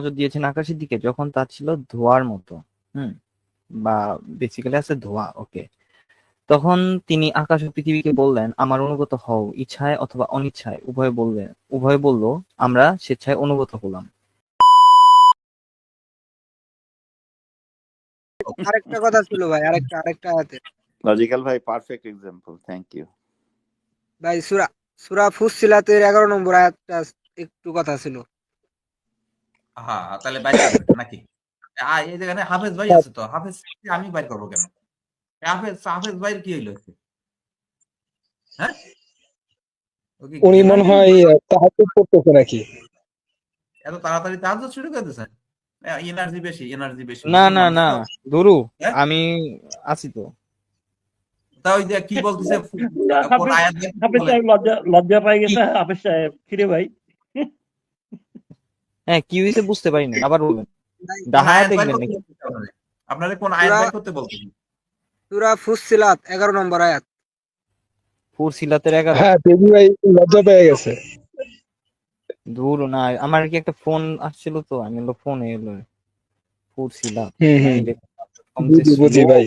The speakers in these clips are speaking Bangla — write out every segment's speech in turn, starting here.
নজর দিয়েছেন আকাশের দিকে যখন তা ছিল ধোঁয়ার মতো হুম বা বেসিক্যালি আছে ধোঁয়া ওকে তখন তিনি আকাশ ও পৃথিবীকে বললেন আমার অনুগত হও ইচ্ছায় অথবা অনিচ্ছায় উভয় বললেন উভয় বলল আমরা স্বেচ্ছায় অনুগত হলাম। আরেকটা কথা ছিল ভাই আরেকটা আরেকটা আয়াতে লজিক্যাল ভাই পারফেক্ট এক্সাম্পল থ্যাংক ইউ ভাই সুরা সুরা ফুসিলাতের এগারো নম্বর আয়াতটা একটু কথা ছিল। হ্যাঁ তাহলে বাইর নাকি? এই যেখানে হাফেজ ভাই আছে তো হাফেজ আমি বাইর করব কেন? হাফেজ হাফেজ ভাই কি হইল হ্যাঁ? উনি মনে হয় পড়তেছে নাকি? এত তাড়াতাড়ি তাহাজ শুরু করে দিয়েছেন এনার্জি বেশি এনার্জি বেশি না না না দুরু হ্যাঁ? আমি আছি তো। তা ওই যে কি বলতেছে? লজ্জা লজ্জা পাই গেছে হাফেজ সাহেব কিরে ভাই। হ্যাঁ কি হইছে বুঝতে পারি না আবার বলবেন। দাহায়া দেখবেন নাকি? আপনারা কোন আয়াত বের করতে সূরা ফুসসিলাত 11 নম্বর আয়াত। ফুসসিলাতের 11 হ্যাঁ ভাই লজ্জা পেয়ে গেছে। দূর না আমার কি একটা ফোন আসছিল তো আমি ফোন ফোনে এলো। ফুসসিলাত বুঝি ভাই।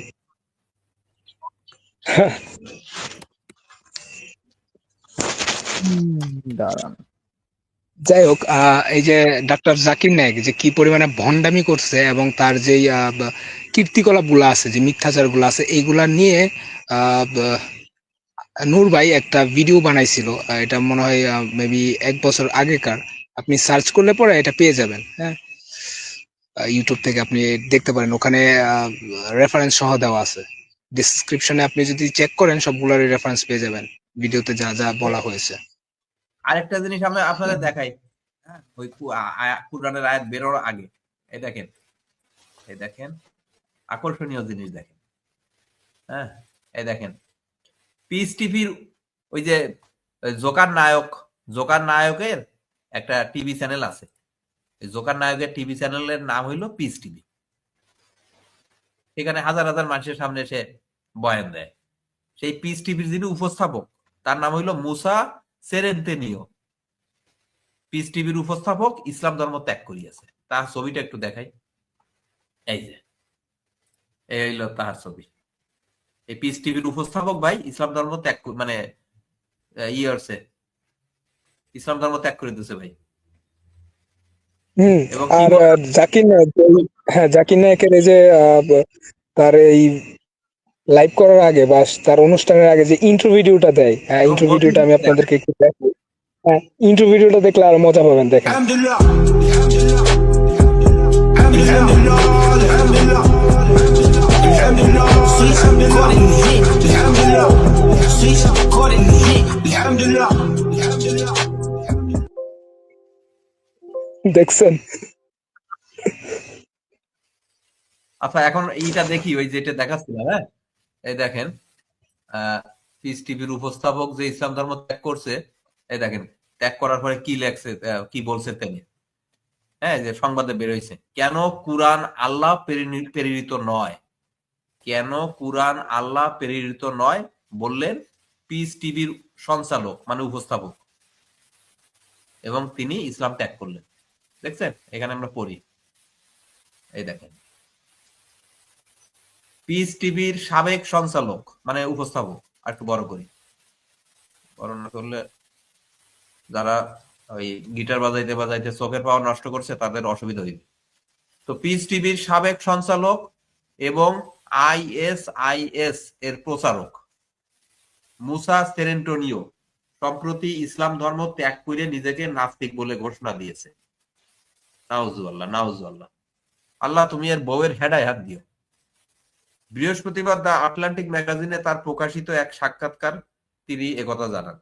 দাঁড়ান। যাই হোক এই যে ডাক্তার জাকির নায়ক যে কি পরিমাণে ভণ্ডামি করছে এবং তার যে কীর্তিকলাপগুলা আছে, যে মিথ্যাচারগুলা আছে, এইগুলা নিয়ে নূর ভাই একটা ভিডিও বানাইছিল এটা মনে হয় মেবি এক বছর আগেকার। আপনি সার্চ করলে পরে এটা পেয়ে যাবেন হ্যাঁ। ইউটিউব থেকে আপনি দেখতে পারেন, ওখানে রেফারেন্স সহ দেওয়া আছে। ডিসক্রিপশনে আপনি যদি চেক করেন, সবগুলোরই রেফারেন্স পেয়ে যাবেন, ভিডিওতে যা যা বলা হয়েছে। আরেকটা জিনিস আমরা আপনাদের দেখাই। হ্যাঁ ওই কুরআনের আয়াত বেরোর আগে। এই দেখেন এই দেখেন আকর্ষণীয় জিনিস দেখেন। হ্যাঁ এই দেখেন পিস টিভির ওই যে জোকার নায়ক জোকার নায়কের একটা টিভি চ্যানেল আছে। জোকার নায়কের টিভি চ্যানেলের নাম হইল পিস টিভি সেখানে হাজার হাজার মানুষের সামনে এসে বয়ান দেয়। সেই পিস টিভির যিনি উপস্থাপক তার নাম হইল মুসা পিস টিভির উপস্থাপক ইসলাম ধর্ম ত্যাগ করিয়াছে। তার ছবিটা একটু দেখাই। এই যে এই হইল তার ছবি। এই পিস টিভির উপস্থাপক ভাই ইসলাম ধর্ম ত্যাগ মানে ইয়ে হচ্ছে ইসলাম ধর্ম ত্যাগ করে দিয়েছে ভাই। আর জাকির হ্যাঁ জাকির নায়কের এই যে তার এই লাইভ করার আগে বা তার অনুষ্ঠানের আগে যে ইন্টারভিউটা দেয় হ্যাঁ ইন্টারভিউটা আমি আপনাদেরকে একটু দেখাই। হ্যাঁ ইন্টারভিউটা দেখলে আরও মজা পাবেন দেখেন। দেখছেন? আচ্ছা এখন এইটা দেখি ওই যেটা দেখাচ্ছিলাম হ্যাঁ? এই দেখেন পিস টিভির উপস্থাপক যে ইসলাম ধর্ম ত্যাগ করছে, এই দেখেন, ত্যাগ করার পরে কি লেখছে কি বলছে তিনি? হ্যাঁ যে সংবাদে বেরোইছে কেন কুরআন আল্লাহ প্রেরিত নয়? কেন কুরআন আল্লাহ প্রেরিত নয়? বললেন পিস টিভির সঞ্চালক মানে উপস্থাপক। এবং তিনি ইসলাম ত্যাগ করলেন। দেখছেন? এখানে আমরা পড়ি। এই দেখেন। পিস টিভির সাবেক সঞ্চালক মানে উপস্থাপক, আর একটু বড় করি। বড় না করলে যারা ওই গিটার বাজাইতে বাজাইতে চোখের পাওয়ার নষ্ট করছে, তাদের অসুবিধা হইবে। তো পিস টিভির সাবেক সঞ্চালক এবং আইএসআইএস এর প্রচারক মুসা সেরেন্টোনিও সম্প্রতি ইসলাম ধর্ম ত্যাগ করে নিজেকে নাস্তিক বলে ঘোষণা দিয়েছে। নাউজু আল্লাহ নাউজু আল্লাহ আল্লাহ, তুমি এর বউয়ের হেডায় হাত দিও। বৃহস্পতিবার দ্য আটলান্টিক ম্যাগাজিনে তার প্রকাশিত এক সাক্ষাৎকার তিনি একথা জানান।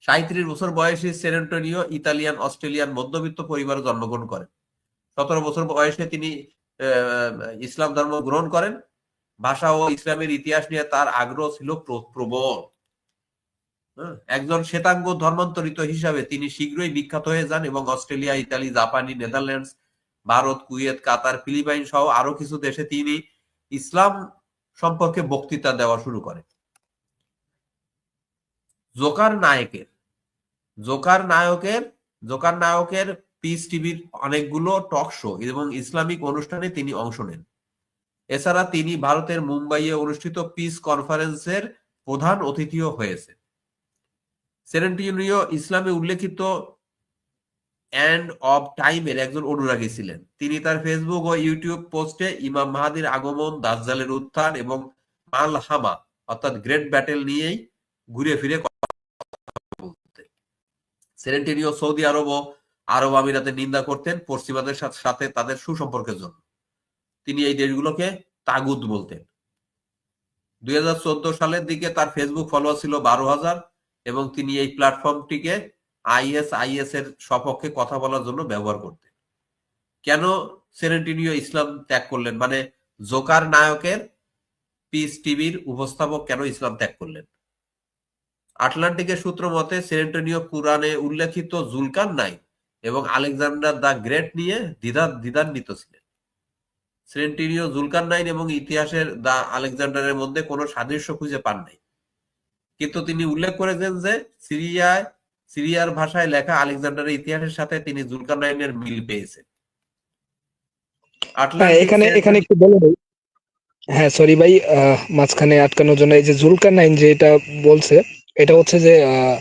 সাঁত্রিশ বছর বয়সী সেরেন্টোনিও ইতালিয়ান অস্ট্রেলিয়ান মধ্যবিত্ত পরিবারে জন্মগ্রহণ করেন। সতেরো বছর বয়সে তিনি ইসলাম ধর্ম গ্রহণ করেন। ভাষা ও ইসলামের ইতিহাস নিয়ে তার আগ্রহ ছিল প্র- প্রবল। হ্যাঁ, একজন শ্বেতাঙ্গ ধর্মান্তরিত হিসাবে তিনি শীঘ্রই বিখ্যাত হয়ে যান এবং অস্ট্রেলিয়া ইতালি জাপানি Netherlands Bharat Kuwait Qatar Philippines সহ আরও কিছু দেশে তিনি ইসলাম সম্পর্কে বক্তৃতা দেওয়া শুরু করে। জোকার নায়কের জোকার নায়কের জোকার নায়কের পিস টিভির অনেকগুলো টক শো এবং ইসলামিক অনুষ্ঠানে তিনি অংশ নেন। এছাড়া তিনি ভারতের মুম্বাইয়ে অনুষ্ঠিত পিস কনফারেন্সের প্রধান অতিথিও হয়েছে সেরেন্টিনিও ইসলামে উল্লেখিত এন্ড অব টাইমের একজন অনুরাগী ছিলেন। তিনি তার ফেসবুক ও ইউটিউব পোস্টে ইমাম মাহাদির আগমন, দাজ্জালের উত্থান এবং মাল হামা অর্থাৎ গ্রেট ব্যাটেল নিয়েই ঘুরে ফিরে বলতেন। সেরেন্টিনিও সৌদি আরব ও আরব আমিরাতে নিন্দা করতেন পশ্চিমাদের সাথে- সাথে তাদের সুসম্পর্কের জন্য। তিনি এই দেশগুলোকে তাগুদ বলতেন। দুই হাজার চোদ্দ সালের দিকে তার ফেসবুক ফলোয়ার ছিল বারো হাজার এবং তিনি এই প্ল্যাটফর্মটিকে আইএসআইএস এর সপক্ষে কথা বলার জন্য ব্যবহার করতেন। কেন সেরেন্টিনিও ইসলাম ত্যাগ করলেন? মানে জোকার নায়কের পিস টিভির উপস্থাপক কেন ইসলাম ত্যাগ করলেন? আটলান্টিকের সূত্র মতে, সেরেন্টিনিও কুরআনে উল্লেখিত জুলকান নাই এবং আলেকজান্ডার দ্য গ্রেট নিয়ে দ্বিধা, দ্বিধান্বিত ছিলেন। সেরেন্টিনিও জুলকান নাইন এবং ইতিহাসের দা আলেকজান্ডারের মধ্যে কোনো সাদৃশ্য খুঁজে পান নাই। কিন্তু তিনি উল্লেখ করেছেন যে, সিরিয়ায় সিরিয়ার ভাষায় লেখা আলেকজান্ডারের ইতিহাসের সাথে তিনি জুলকান নাইনের মিল পেয়েছেন। হ্যাঁ এখানে এখানে একটু বলে দেই। হ্যাঁ সরি ভাই আহ, মাঝখানে আটকানোর জন্য এই যে জুলকার নাইন যে এটা বলছে এটা হচ্ছে যে আহ,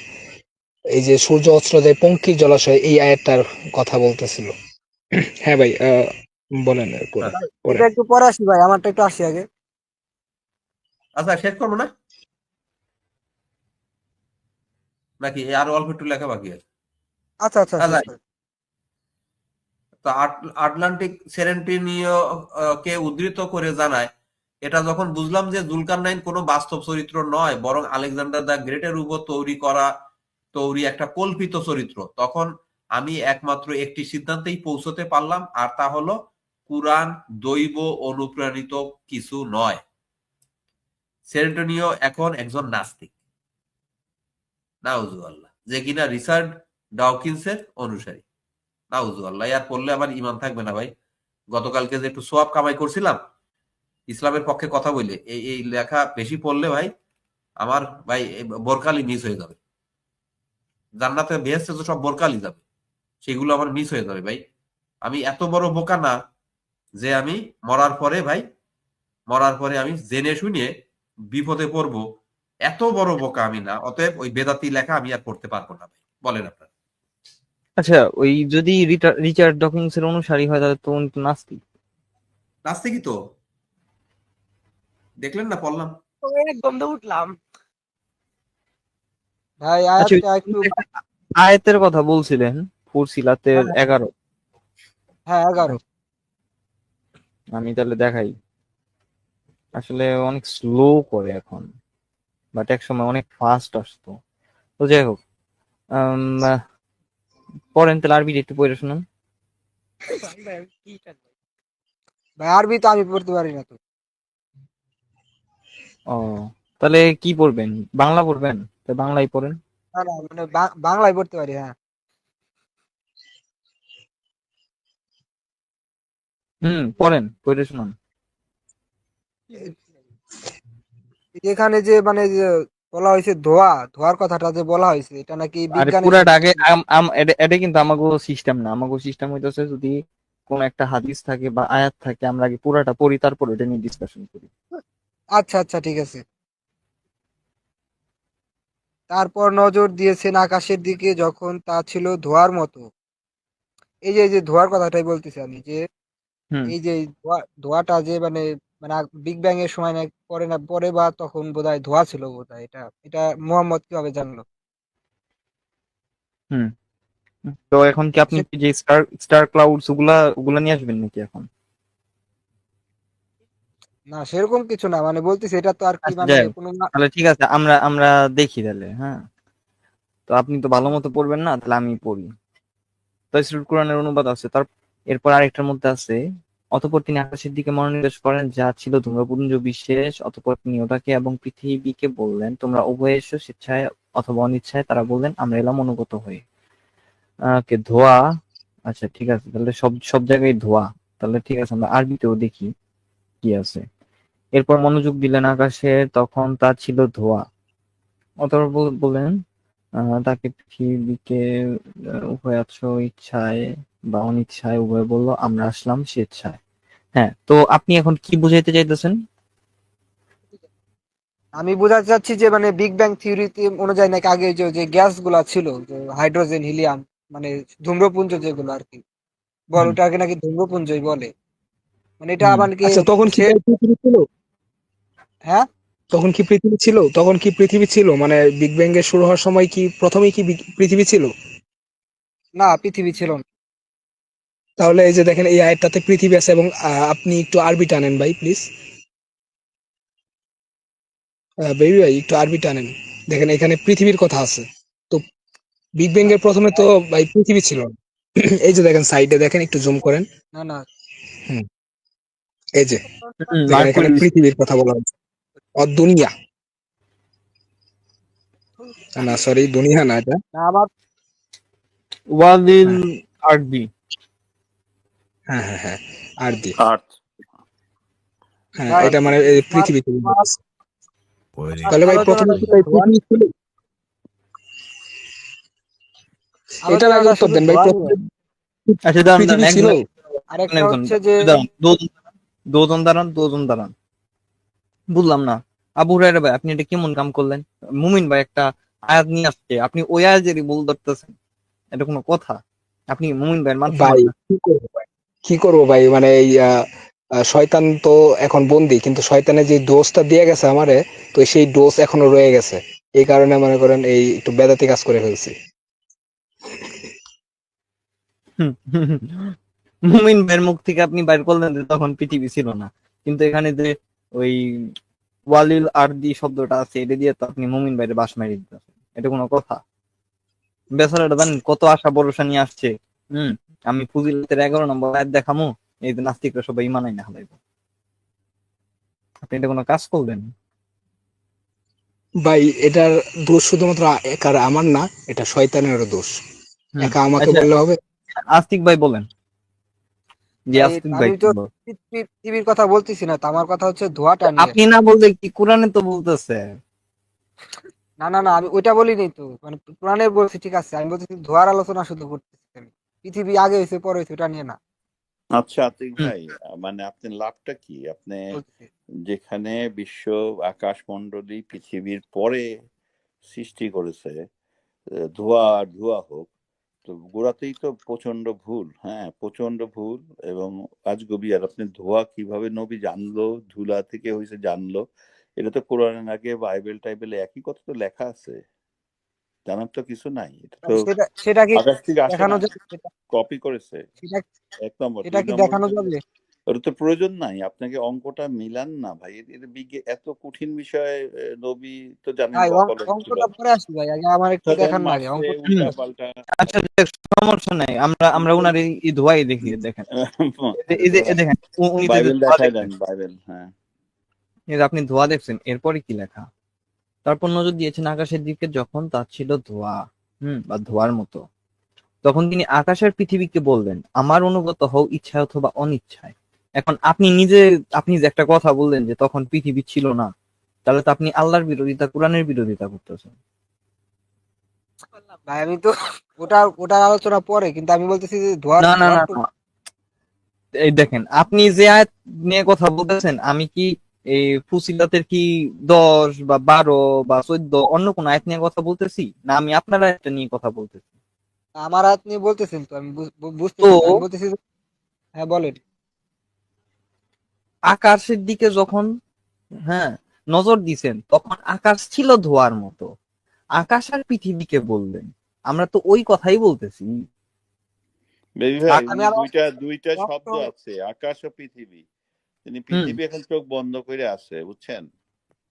এই যে সূর্য অস্ত্র দেয় পঙ্কির জলাশয় এই আয়াতটার কথা বলতেছিল। হ্যাঁ ভাই আহ, বলেন। এটা একটু পরে আসি ভাই আমারটা একটু আসি আগে। আচ্ছা শেষ করব না? নাকি আরও অল্প একটু লেখা বাকি আছে আচ্ছা আচ্ছা আচ্ছা। শেষ করি। তো আটলান্টিক সেরেন্টিনিও কে উদ্ধৃত করে জানায় এটা যখন বুঝলাম যে জুলকার নাইন কোনো বাস্তব চরিত্র নয় বরং আলেকজান্ডার দ্য গ্রেটের উপর তৈরি করা তৈরি একটা কল্পিত চরিত্র তখন আমি একমাত্র একটি সিদ্ধান্তেই পৌঁছতে পারলাম আর তা হলো কুরআন দৈব অনুপ্রাণিত কিছু নয় সেরেন্টিনিও এখন একজন নাস্তিক নাউজুয়াল্লাহ যে কিনা রিচার্ড ডাউকিন্সের অনুসারী। নাউজুয়াল্লাহ আর পড়লে আমার ইমান থাকবে না ভাই। গতকালকে যে একটু সোয়াব কামাই করছিলাম, ইসলামের পক্ষে কথা বলে, এই এই লেখা বেশি পড়লে ভাই, আমার ভাই বোরকালি মিস হয়ে যাবে। জান্নাতে বেহেস্তে তো সব বোরকালি যাবে। সেগুলো আমার মিস হয়ে যাবে ভাই। আমি এত বড় বোকা না যে আমি মরার পরে ভাই, মরার পরে আমি জেনে শুনে বিপদে পড়ব এত বড় বোকা আমি না অতএব ওই বেদাতি লেখা আমি আর পড়তে পারব না ভাই। বলেন আপনার। আচ্ছা ওই যদি রিটা- রিচার্ড ডকিংস এর অনুসারী হয় তাহলে তো উনি তো নাস্তিক। নাস্তিকই তো। দেখলেন না পড়লাম? একদম তো উঠলাম। ভাই আচ্ছা, একটু আয়াতের কথা বলছিলেন ফুরসিলাতের হ্যাঁ। এগারো। হ্যাঁ এগারো। আমি তাহলে দেখাই। আসলে অনেক স্লো করে এখন। বাট এক সময় অনেক ফাস্ট আসতো। তো যাই হোক পড়েন তাহলে আরবি একটু পড়ে শুনুন। ভাই আরবি তো আমি পড়তে পারি না তো। ও তাহলে কি পড়বেন? বাংলা পড়বেন? তো বাংলাই পড়েন। না না মানে বা- বাংলায় পড়তে পারি হ্যাঁ। হুম পড়েন পড়ে শুনুন। এখানে যে মানে বলা হয়েছে ধোয়া ধোয়ার কথাটা যে বলা হয়েছে এটা নাকি পুরাটা আগে এটা- কিন্তু আমাগো সিস্টেম না। আমাগো সিস্টেম হইতেছে যদি কোন একটা হাদিস থাকে বা আয়াত থাকে আমরা আগে পুরাটা পড়ি তারপর এটা নিয়ে ডিসকাশন করি। আচ্ছা আচ্ছা ঠিক আছে। তারপর নজর দিয়েছেন আকাশের দিকে যখন তা ছিল ধোয়ার মতো। এই যে এই যে ধোয়ার কথাটাই বলতেছি আমি যে এই যে ধোয়া ধোয়াটা যে মানে মানে বিগ ব্যাং এর সময় না পরে না পরে বা তখন বোধহয় ধোয়া ছিল বোধহয় এটা এটা মোহাম্মদ কীভাবে জানলো? হুম। তো এখন কি আপনি যে স্টার স্টার ক্লাউডস ওগুলা ওগুলা নিয়ে আসবেন নাকি এখন? না সেরকম কিছু না মানে বলতেছি এটা তো আর কি আচ্ছা, মানে কোনো না- তাহলে ঠিক আছে আমরা আমরা দেখি তাহলে হ্যাঁ। তো আপনি তো ভালো মতো পড়বেন না তাহলে আমি পড়ি। তৈসরুল কোরআনের অনুবাদ আছে তার এরপর আরেকটার মধ্যে আছে অতঃপর তিনি আকাশের দিকে মনোনিবেশ করেন, যা ছিল ধূম্রপুঞ্জ বিশেষ। অতঃপর তিনি ওটাকে এবং পৃথিবীকে বললেন, তোমরা উভয় এসো স্বেচ্ছায় অথবা অনিচ্ছায়। তারা বললেন, আমরা এলাম অনুগত হয়ে। কে, ধোয়া? আচ্ছা ঠিক আছে, তাহলে সব সব জায়গায় ধোয়া। তাহলে ঠিক আছে, আমরা আরবিতেও দেখি কি আছে। এরপর মনোযোগ দিলেন আকাশে, তখন তা ছিল ধোয়া। অতঃপর বল- বললেন তাকে পৃথিবীকে উভয় উভয়াচ্ছ ইচ্ছায় বা অনিচ্ছায়? উভয় বলল, আমরা আসলাম স্বেচ্ছায়। হ্যাঁ তো আপনি এখন কি বুঝাইতে চাইতেছেন? আমি বোঝাতে চাচ্ছি যে মানে বিগ ব্যাং থিওরিতে অনুযায়ী নাকি আগে যে যে গ্যাসগুলা ছিল যে হাইড্রোজেন হিলিয়াম মানে ধূম্রপুঞ্জ যেগুলো আর কি বল। ওটাকে নাকি ধূম্রপুঞ্জই বলে। মানে এটা হুম। আবার কি আচ্ছা তখন কি পৃথিবী ছিল? হ্যাঁ? তখন কি পৃথিবী ছিল? তখন কি পৃথিবী ছিল? মানে বিগ ব্যাং এর শুরু হওয়ার সময় কি প্রথমেই কি পৃথিবী ছিল? না পৃথিবী ছিল না। তাহলে এই যে দেখেন এই আয়াতটাতে পৃথিবী আছে এবং আপনি একটু আরবি টানেন ভাই প্লিজ বেবি ভাই একটু আরবি টানেন। দেখেন এখানে পৃথিবীর কথা আছে। তো বিগ ব্যাং এর প্রথমে তো ভাই পৃথিবী ছিল। না। এই যে দেখেন সাইডে দেখেন একটু জুম করেন। না না। এই যে এখানে পৃথিবীর কথা বলা হয়েছে। দুনিয়া। না সরি দুনিয়া না এটা। না আমার ওয়ালিল আরবি। হ্যাঁ হ্যাঁ হ্যাঁ আর দি আর্থ হ্যাঁ এটা মানে পৃথিবী তাহলে ভাই প্রথমে কি হচ্ছে ভাই ধোঁয়া- পৃথিবী এটার আগে উত্তর দেন ভাই ধোঁয়া প্রথমে নিয়ে। আচ্ছা দাঁড়ান ছিল। আরেকটা হচ্ছে যে দাঁড়ান দুজন দুজন দাঁড়ান দুজন দাঁড়ান। বুঝলাম না। আবু হুরায়রা ভাই আপনি এটা কেমন কাম করলেন? মুমিন ভাই একটা আয়াত নিয়ে আসছে। আপনি ওই আয়াতেরই ভুল ধরতেছেন। এটা কোনো কথা। আপনি মুমিন ভাইয়ের মান ভাই? কি করব ভাই? মানে এই শয়তান তো এখন বন্দি, কিন্তু শয়তানের যে ডোজটা দিয়ে গেছে আমারে, তো সেই ডোজ এখনও রয়ে গেছে। এই কারণে মনে করেন এই একটু বেদাতি কাজ করে ফেলছি। মুমিন ভাইয়ের মুখ থেকে আপনি বাইর করলেন যে তখন পৃথিবী ছিল না। কিন্তু এখানে যে ওই ওয়ালিল আরদি শব্দটা আছে, এটা দিয়ে তো আপনি মুমিন ভাইয়ের বাস মারি দিতেছেন। এটা কোনো কথা? বেচারাটা জানেন কত আশা ভরসা নিয়ে আসছে। হম। আমি ফুজিলতের এগারো নম্বর আয়াত দেখামু এই যে নাস্তিকরা সবাই ইমানাই না হালাইব। আপনি এটা কোনো কাজ করবেন ভাই এটার দোষ শুধুমাত্র একার আমার না এটা শয়তানেরও দোষ। একা আমাকে আচ্ছা। বললে হবে? আস্তিক ভাই বলেন। আস্তিক ভাই পৃথিবীর কথা বলতেছি না তো আমার কথা হচ্ছে ধোঁয়াটা নিয়ে। আপনি না বলতে কি কোরআনে তো বলতেছে? না না না আমি ওইটা বলিনি তো। মানে পুরাণের বলছি ঠিক আছে আমি বলতেছি ধোঁয়ার আলোচনা শুধু করতেছি আমি। পৃথিবী আগে হয়েছে পরে হয়েছে ওটা নিয়ে না। আচ্ছা আতিক ভাই মানে আপনার লাভটা কি? আপনি যেখানে বিশ্ব আকাশমণ্ডলী পৃথিবীর পরে সৃষ্টি করেছে ধোঁয়া আর ধোঁয়া হোক তো গোড়াতেই তো প্রচণ্ড ভুল হ্যাঁ প্রচণ্ড ভুল এবং আজগবি আর আপনি ধোঁয়া কীভাবে নবী জানলো ধুলা থেকে হয়েছে জানলো এটা তো কোরআনের আগে বাইবেল টাইবেলে একই কথা তো লেখা আছে। জানার তো কিছু নাই। এটা তো সেটা কি দেখানো যাবে? কপি করেছে। এক নম্বর দুই কি দেখানো যাবে? ওটা তো প্রয়োজন নাই। আপনাকে অঙ্কটা মিলান না ভাই। এ- এটা বিজ্ঞে এত কঠিন বিষয় নবী তো জানেন অঙ্কটা পরে আসি ভাই। আগে আমার একটু দেখান না আগে অঙ্ক পাল্টা আচ্ছা দেখ, সমস্যা নাই। আমরা আমরা উনার এই ধোয়াই দেখি দেখেন। এই যে- দেখেন উনি বাইবেল দেখাই দেন বাইবেল হ্যাঁ। এই আপনি ধোয়া দেখছেন এরপরে কি লেখা? তারপর নজর দিয়েছেন আকাশের দিকে যখন তা ছিল ধোয়া হুম বা ধোয়ার মতো। তখন তিনি আকাশের পৃথিবীকে বললেন আমার অনুগত হও ইচ্ছায় অথবা অনিচ্ছায়। এখন আপনি নিজে আপনি যে একটা কথা বললেন যে তখন পৃথিবী ছিল না তাহলে তো আপনি আল্লাহর বিরোধিতা কোরআনের বিরোধিতা করতেছেন। ভাই আমি তো ওটা ওটার আলোচনা পরে কিন্তু আমি বলতেছি যে ধোয়ার না না না। এই দেখেন আপনি যে আয়াত নিয়ে কথা বলতেছেন আমি কি এই ফুসিলাতের কি দশ বা বারো বা চোদ্দ অন্য কোন আয়াত নিয়ে কথা বলতেছি? না আমি আপনার আয়াতটা নিয়ে কথা বলতেছি? আমার হাত নিয়ে বলতেছেন তো আমি বুঝ- বু- বুঝতেছি বলতেছি হ্যাঁ বলেন। আকাশের দিকে যখন হ্যাঁ নজর দিছেন তখন আকাশ ছিল ধোয়ার মতো। আকাশ আর পৃথিবীকে বললেন। আমরা তো ওই কথাই বলতেছি। দুইটা দুইটা শব্দ আছে আকাশ ও পৃথিবী। তিনি পৃথিবী এখন চোখ বন্ধ করে আছে বুঝছেন?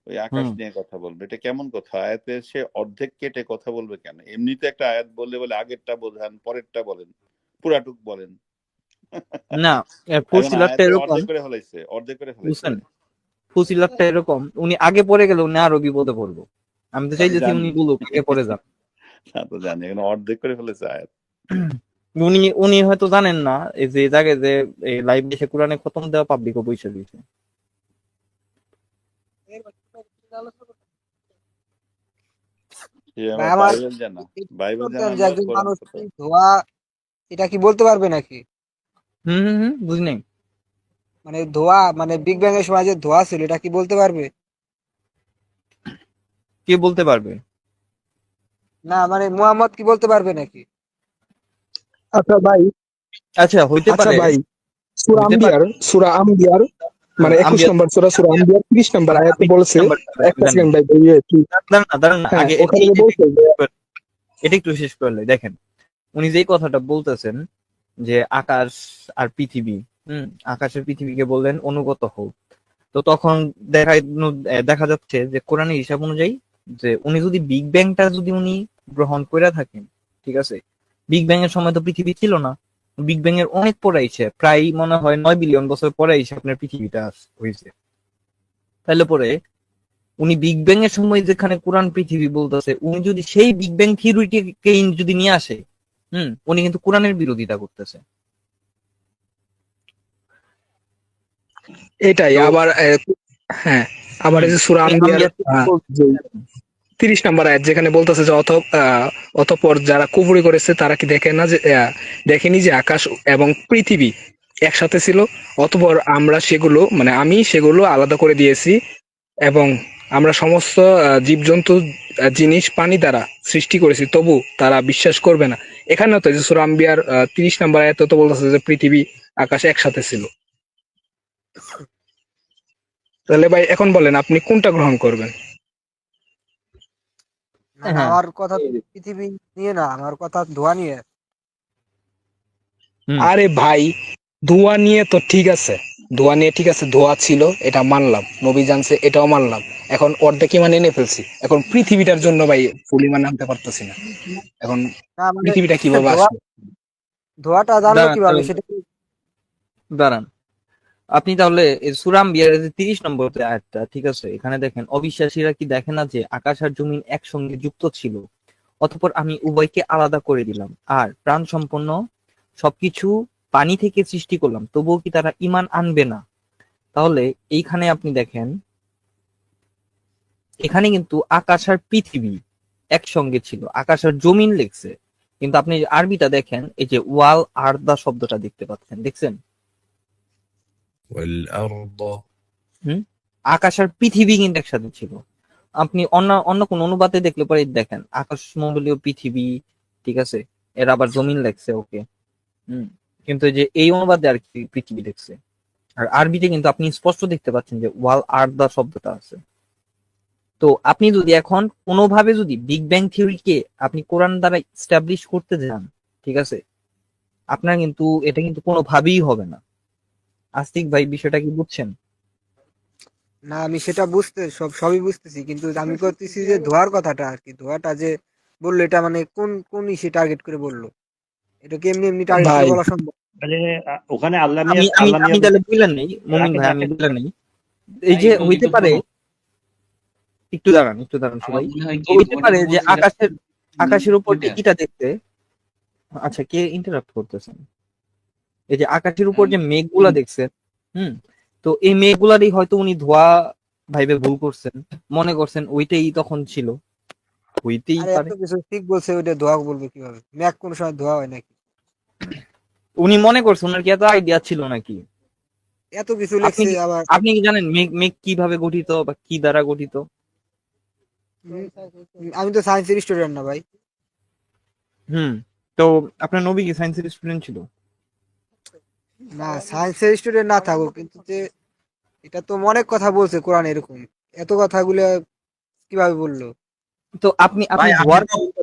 ওই আকাশ নিয়ে কথা বলবে। এটা কেমন কথা? আয়াতে সে অর্ধেক কেটে কথা বলবে কেন? এমনিতে একটা আয়াত বললে বলে আগেরটা বোঝান পরেরটা বলেন পুরাটুক বলেন। না ফুসিলাতটা এরকম। অর্ধেক করে ফেলাইছে অর্ধেক করে ফেলাইছে। ফুসিলাতটা এরকম উনি আগে পড়ে গেলে উনি আরও বিপদে পড়ব। আমি তো চাইতেছি জানি। উনি বলুক আগে পড়ে যান না তো জানি এখন অর্ধেক করে ফেলেছে আয়াত। উনি উনি হয়তো জানেন না এই যে জায়গায় যে লাইভ এসে কোরআনে খতম দেওয়া পাবলিকও বৈশা দিয়েছে এটা কি বলতে পারবে নাকি? হুম হুম নাই। মানে ধোয়া মানে বিগ ব্যাং এর সময় যে ধোয়া ছিল এটা কি বলতে পারবে? কে বলতে পারবে? না মানে মুহাম্মদ কি বলতে পারবে নাকি? আচ্ছা ভাই। আচ্ছা হইতে আচ্ছা পারে। ভাই সুরা। আম্বিয়ার সুরা আম্বিয়ার মানে একুশ আম্বিয়ার- নম্বর সুরা সুরা আম্বিয়ার তিরিশ নম্বর আয়াতে বলছে। একটা সেকেন্ড ভাই ভাই দাঁড়ান দাঁড়ান হ্যাঁ আগে এটা একটু শেষ করলে দেখেন উনি যেই কথাটা বলতেছেন যে আকাশ আর পৃথিবী হুম আকাশের পৃথিবীকে বললেন অনুগত হোক। তো তখন দেখা দেখা যাচ্ছে যে কোরআনের হিসাব অনুযায়ী যে উনি যদি বিগ ব্যাংটা যদি উনি গ্রহণ করে থাকেন ঠিক আছে বিগ ব্যাং এর সময় তো পৃথিবী ছিল না। বিগ ব্যাং এর অনেক পরে আইছে প্রায় মনে হয় নয় বিলিয়ন বছর পরে আইছে আপনার পৃথিবীটা হয়েছে তাহলে পরে উনি বিগ ব্যাং এর সময় যেখানে কোরআন পৃথিবী বলতেছে উনি যদি সেই বিগ ব্যাং থিওরিটিকে যদি নিয়ে আসে হুম উনি কিন্তু কোরআনের বিরোধিতা করতেছে। এটাই আবার হ্যাঁ আবার এই যে সুরা আম্বিয়ার তিরিশ নাম্বার আয়াত যেখানে বলতেছে যে অত অতঃপর যারা কুফরি করেছে, তারা কি দেখে না যে দেখেনি যে আকাশ এবং পৃথিবী একসাথে ছিল? অতঃপর আমরা সেগুলো মানে আমি সেগুলো আলাদা করে দিয়েছি এবং আমরা সমস্ত জীবজন্তু জিনিস, পানি দ্বারা সৃষ্টি করেছি, তবু তারা বিশ্বাস করবে না। এখানেও তো সুরা আম্বিয়ার তিরিশ নাম্বার আয়াত তো বলতেছে যে পৃথিবী, আকাশ একসাথে ছিল। তাহলে ভাই, এখন বলেন, আপনি কোনটা গ্রহণ করবেন। আমার কথা পৃথিবী নিয়ে না আমার কথা ধোয়া নিয়ে। আরে ভাই ধোঁয়া নিয়ে তো ঠিক আছে। ধোঁয়া নিয়ে ঠিক আছে ধোঁয়া ছিল এটা মানলাম। নবী জানছে এটাও মানলাম। এখন অর্ধেকই মানে এনে ফেলছি। এখন পৃথিবীটার জন্য ভাই ফুলি মানে আনতে পারতেছি না। এখন মানে পৃথিবীটা কীভাবে আসবে ধোয়াটা জানলো কীভাবে? সেটা দাঁড়ান। আপনি তাহলে সুরাম বিয়ারের তিরিশ নম্বর আয়াতটা, ঠিক আছে, এখানে দেখেন, অবিশ্বাসীরা কি দেখে না যে আকাশ আর জমিন একসঙ্গে যুক্ত ছিল? অতপর আমি উভয়কে আলাদা করে দিলাম, আর প্রাণ সম্পন্ন সবকিছু পানি থেকে সৃষ্টি করলাম, তবুও কি তারা ইমান আনবে না? তাহলে এইখানে আপনি দেখেন, এখানে কিন্তু আকাশ আর পৃথিবী একসঙ্গে ছিল, আকাশ আর জমিন লেখছে। কিন্তু আপনি আরবিটা দেখেন, এই যে ওয়াল, আর্দা শব্দটা দেখতে পাচ্ছেন, দেখছেন? আকাশ আর পৃথিবী কিন্তু একসাথে ছিল। আপনি অন্য অন্য কোন অনুবাদে দেখলে পরে দেখেন আকাশ মন্ডলীয় পৃথিবী, ঠিক আছে? এর আবার জমিন লেখছে, ওকে। কিন্তু যে এই অনুবাদে আর কি পৃথিবী দেখছে। আর আরবিতে কিন্তু আপনি স্পষ্ট দেখতে পাচ্ছেন যে ওয়াল আর আর্দা শব্দটা আছে। তো আপনি যদি এখন কোনোভাবে যদি বিগ ব্যাং থিওরিকে আপনি কোরআন দ্বারা স্টাবলিশ করতে যান, ঠিক আছে? আপনার কিন্তু, এটা কিন্তু কোনোভাবেই হবে না। আস্তিক ভাই বিষয়টা কি বুঝছেন? না আমি সেটা বুঝতে সব সবই বুঝতেছি কিন্তু আমি করতেছি যে ধোয়ার কথাটা আর কি ধোয়াটা যে বলল এটা মানে কোন কোন ইসে টার্গেট করে বলল? এটা কি এমনি এমনি টার্গেট করে বলা সম্ভব? মানে ওখানে আল্লাহ আমি আমি আল্লাহ আমি তাহলে বুঝলেন নেই মমিন ভাই আমি রাখেন। বুঝলেন নেই। এই যে হইতে পারে একটু দাঁড়ান একটু দাঁড়ান সবাই। হয় হইতে পারে যে আকাশের আকাশের উপর যে ওইটা। ইটা দেখতে আচ্ছা কে ইন্টারাপ্ট করতেছেন? এই যে আকাশের উপর যে মেঘগুলা দেখছেন হুম তো এই মেঘগুলারই হয়তো উনি ধোয়া ভাইবে ভুল করছেন মনে করছেন ওইটাই তখন ছিল। হইতেই পারে। এত কিছু ঠিক বলছে ওইটা ধোয়া বলবে কীভাবে? ম্যাক কোন সময় ধোয়া হয় নাকি? উনি মনে করছেন ওনার কি এত আইডিয়া ছিল নাকি? এত কিছু লেখছে আবার। আপনি কি জানেন মেঘ মেঘ কীভাবে গঠিত বা কি দ্বারা গঠিত? আমি তো সায়েন্সের স্টুডেন্ট না ভাই। হুম তো আপনার নবী কি সায়েন্সের স্টুডেন্ট ছিল? না সায়েন্সের স্টুডেন্ট না থাকুক কিন্তু যে এটা তো অনেক কথা বলছে কোরআন এরকম। এত কথাগুলো কীভাবে বলল? তো আপনি আপনি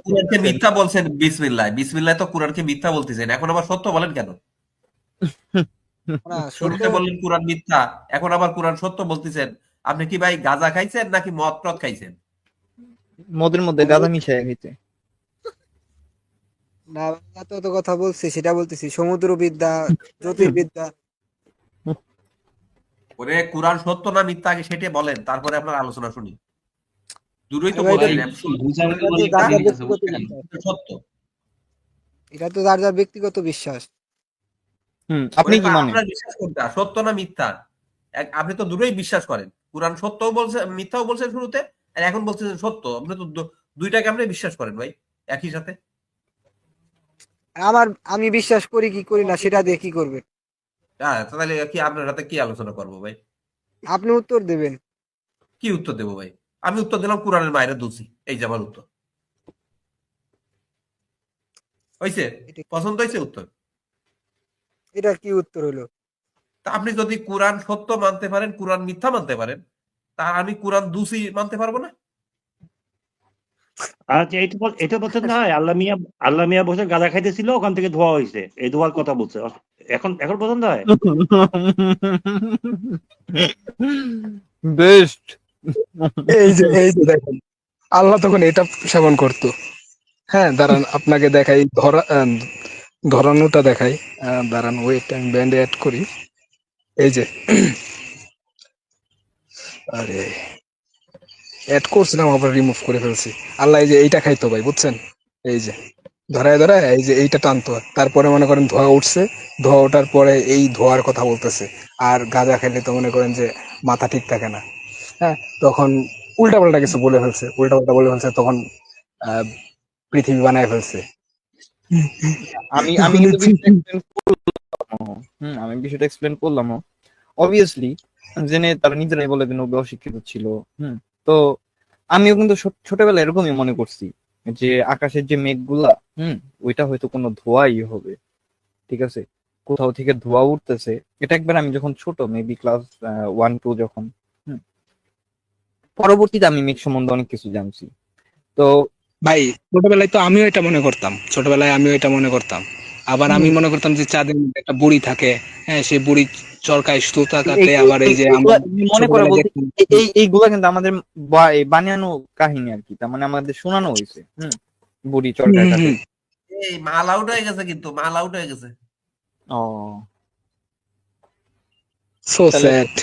কোরআনকে মিথ্যা বলছেন বিসমিল্লাহ। বিসমিল্লাহ তো কোরআনকে মিথ্যা বলতেছেন। এখন আবার সত্য বলেন কেন? শুরুতে বললেন কোরআন মিথ্যা এখন আবার কোরআন সত্য বলতেছেন। আপনি কি ভাই গাঁজা খাইছেন নাকি মদ টদ খাইছেন? মদের মধ্যে গাঁদা মিশায় হইতে না এত এত কথা বলছে সেটা বলতেছি। সমুদ্র বিদ্যা জ্যোতির্বিদ্যা। ওরে কোরআন সত্য না মিথ্যা আগে সেটা বলেন তারপরে আপনার আলোচনা শুনি। দূরই তো তো। সত্য এটা তো যার যার ব্যক্তিগত বিশ্বাস। হুম আপনি কি মানেন? আপনার বিশ্বাস কোনটা? সত্য না মিথ্যা? আপনি তো দুটোই বিশ্বাস করেন। কোরআন সত্যও বলছেন মিথ্যাও বলছেন শুরুতে আর এখন বলছেন সত্য। আপনি তো দুইটাকে আপনি বিশ্বাস করেন ভাই একই সাথে। আমার আমি বিশ্বাস করি কি করি না সেটা দিয়ে কি করবে? হ্যাঁ তাহলে কি আপনার সাথে কি আলোচনা করব ভাই? আপনি উত্তর দেবেন। কি উত্তর দেবো ভাই? আমি উত্তর দিলাম কোরআনের বাইরে দুসি এই যে আমার উত্তর। হয়েছে পছন্দ হয়েছে উত্তর? এটা কি উত্তর হলো? তা আপনি যদি কোরআন সত্য মানতে পারেন কোরআন মিথ্যা মানতে পারেন তা আমি কোরআন দুসি মানতে পারব না? আচ্ছা এটা এটা বলছেন না আল্লাহ মিয়া আল্লাহ মিয়া বসে গাঁজা খাইতেছিল ওখান থেকে ধোয়া হয়েছে এই ধোয়ার কথা বলছে। এখন এখন পছন্দ হয়? বেস্ট। এই যে এই যে দেখেন আল্লাহ তখন এটা সেবন করতো। হ্যাঁ দাঁড়ান আপনাকে দেখাই ধরা আহ, ধরানোটা দেখাই। দাঁড়ান ওয়েট আমি ব্যান্ড অ্যাড করি। এই যে আরে। অ্যাড করছিলাম আবার রিমুভ করে ফেলছি। আল্লাহ এই যে এইটা খাইতো ভাই, বুঝছেন? এই যে, ধরায় ধরায় এই যে এইটা টানতো। তারপরে মনে করেন ধোয়া উঠছে, ধোয়া ওঠার পরে এই ধোয়ার কথা বলতেছে। আর গাঁজা খেলে তো মনে করেন যে মাথা ঠিক থাকে না। হ্যাঁ তখন উল্টা পাল্টা কিছু বলে ফেলছে উল্টা পাল্টা বলে ফেলছে, তখন পৃথিবী বানায় ফেলছে। আমি আমি আমি বিষয়টা এক্সপ্লেন করলাম অবভিয়াসলি জেনে তারা নিজেরাই বলে দেন ওকে অশিক্ষিত ছিল। হুম তো আমিও কিন্তু ছোট- ছোটবেলায় এরকমই মনে করছি যে আকাশের যে মেঘগুলা, হুম, ওইটা হয়তো কোনো ধোঁয়াই হবে, ঠিক আছে? কোথাও থেকে ধোঁয়া উঠতেছে। এটা একবার আমি যখন ছোট মেবি ক্লাস ওয়ান টু যখন পরবর্তীতে আমি মেঘ সম্বন্ধে অনেক কিছু জানছি। তো ভাই, ছোটবেলায় তো আমিও এটা মনে করতাম। ছোটবেলায় আমিও এটা মনে করতাম। আবার আমি মনে করতাম যে চাঁদের মধ্যে একটা বুড়ি থাকে হ্যাঁ সেই বুড়ি চরকায় সুতা কাটে আবার এই যে মনে করে বলতে এই- এই এইগুলা কিন্তু আমাদের বানানো কাহিনী আর কি তার মানে আমাদের শোনানো হয়েছে হুম বুড়ি চরকায় কাটে এই মাল আউট হয়ে গেছে কিন্তু মাল আউট হয়ে গেছে। ও। তাহলে- sad